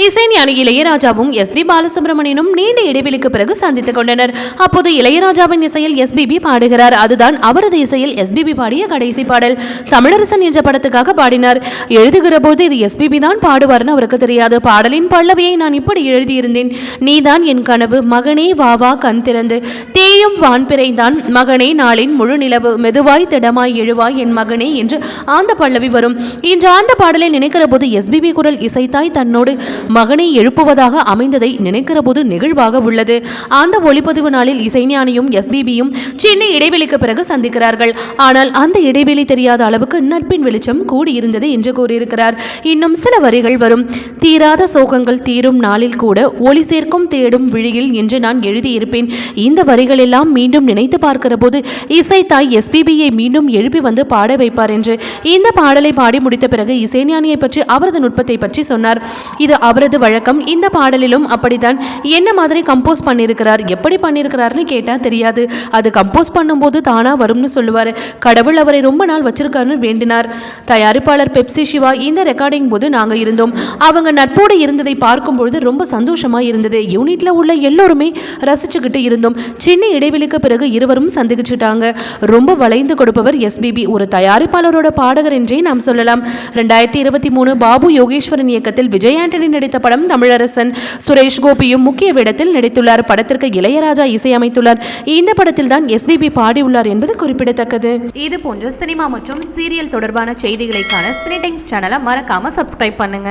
இசைஞானி இளையராஜாவும் எஸ்பி பாலசுப்ரமணியனும் நீண்ட இடைவெளிக்கு பிறகு சந்தித்துக் கொண்டனர். அப்போது இளையராஜாவின் இசையில் எஸ்பிபி பாடுகிறார். அதுதான் அவரது இசையில் எஸ்பிபி பாடிய கடைசி பாடல். தமிழரசன் என்ற படத்துக்காக பாடினார். எழுதுகிற போது இது எஸ்பிபி தான் பாடுவார்னு அவருக்கு தெரியாது. பாடலின் பல்லவியை நான் இப்படி எழுதியிருந்தேன். நீதான் என் கனவு மகனே வா வா கண் திறந்து. தே தேயும் வான்பிறைதான். மகனே நாளின் முழு நிலவு. மெதுவாய் திடமாய் எழுவாய் என் மகனே என்று ஆந்த பல்லவி வரும். இன்று ஆந்த பாடலை நினைக்கிற போது எஸ்பிபி குரல் இசைத்தாய் தன்னோடு மகனை எழுப்புவதாக அமைந்ததை நினைக்கிற போது நெகிழ்வாக உள்ளது. ஆந்த ஒளிப்பதிவு நாளில் இசைஞானியும் எஸ்பிபியும் சின்ன இடைவெளிக்கு பிறகு சந்திக்கிறார்கள். ஆனால் அந்த இடைவெளி தெரியாத அளவுக்கு நட்பின் வெளிச்சம் கூடியிருந்தது என்று கூறியிருக்கிறார். இன்னும் சில வரிகள் வரும். தீராத சோகங்கள் தீரும் நாளில் கூட ஒளி சேர்க்கும் தேடும் விழியில் என்று நான் எழுதியிருப்பேன். இந்த வரிகளில் எல்லாம் மீண்டும் நினைத்து பார்க்கிற போது இசைத்தாய் எஸ்பிபியை மீண்டும் எழுப்பி வந்து பாட வைப்பார் என்று இந்த பாடலை பாடி முடித்த பிறகு இசைஞானியை பற்றி அவரது நுட்பத்தை பற்றி சொன்னார். இது அவரது வழக்கம். இந்த பாடலிலும் அப்படித்தான். என்ன மாதிரி கம்போஸ் பண்ணியிருக்கிறார்? எப்படி பண்ணியிருக்கிறார்னு கேட்டால் தெரியாது. அது கம்போஸ் பண்ணும்போது தானா வரும்னு சொல்லுவார். கடவுள் அவரை ரொம்ப நாள் வச்சிருக்காருன்னு வேண்டினார். தயாரிப்பாளர் பெப்சி சிவா இந்த ரெக்கார்டிங் போது நாங்கள் இருந்தோம். அவங்க நட்போடு இருந்ததை பார்க்கும்பொழுது ரொம்ப சந்தோஷமாக இருந்தது. யூனிட்ல உள்ள எல்லோருமே ரசிச்சுக்கிட்டு இருந்தோம். சின்ன இடைவெளிக்கு பிறகு இருவரும் சந்திச்சுட்டாங்க. ரொம்ப வளைந்து கொடுப்பவர் எஸ்பிபி ஒரு தயாரிப்பாளரோட பாடகர் என்றே நாம் சொல்லலாம். ரெண்டாயிரத்தி இருபத்தி மூணு பாபு யோகேஸ்வரன் இயக்கத்தில் விஜய் ஆண்டனி நடித்த படம் தமிழரசன். சுரேஷ் கோபியும் முக்கிய வேடத்தில் நடித்துள்ளார். படத்திற்கு இளையராஜா இசையமைத்துள்ளார். இந்த படத்தில் தான் எஸ்பிபி பாடியுள்ளார் என்பது குறிப்பிடத்தக்கது. இது போன்ற சினிமா மற்றும் சீரியல் தொடர்பான செய்திகளைக்கான சினி டைம்ஸ் சேனலை மறக்காம சப்ஸ்கிரைப் பண்ணுங்க.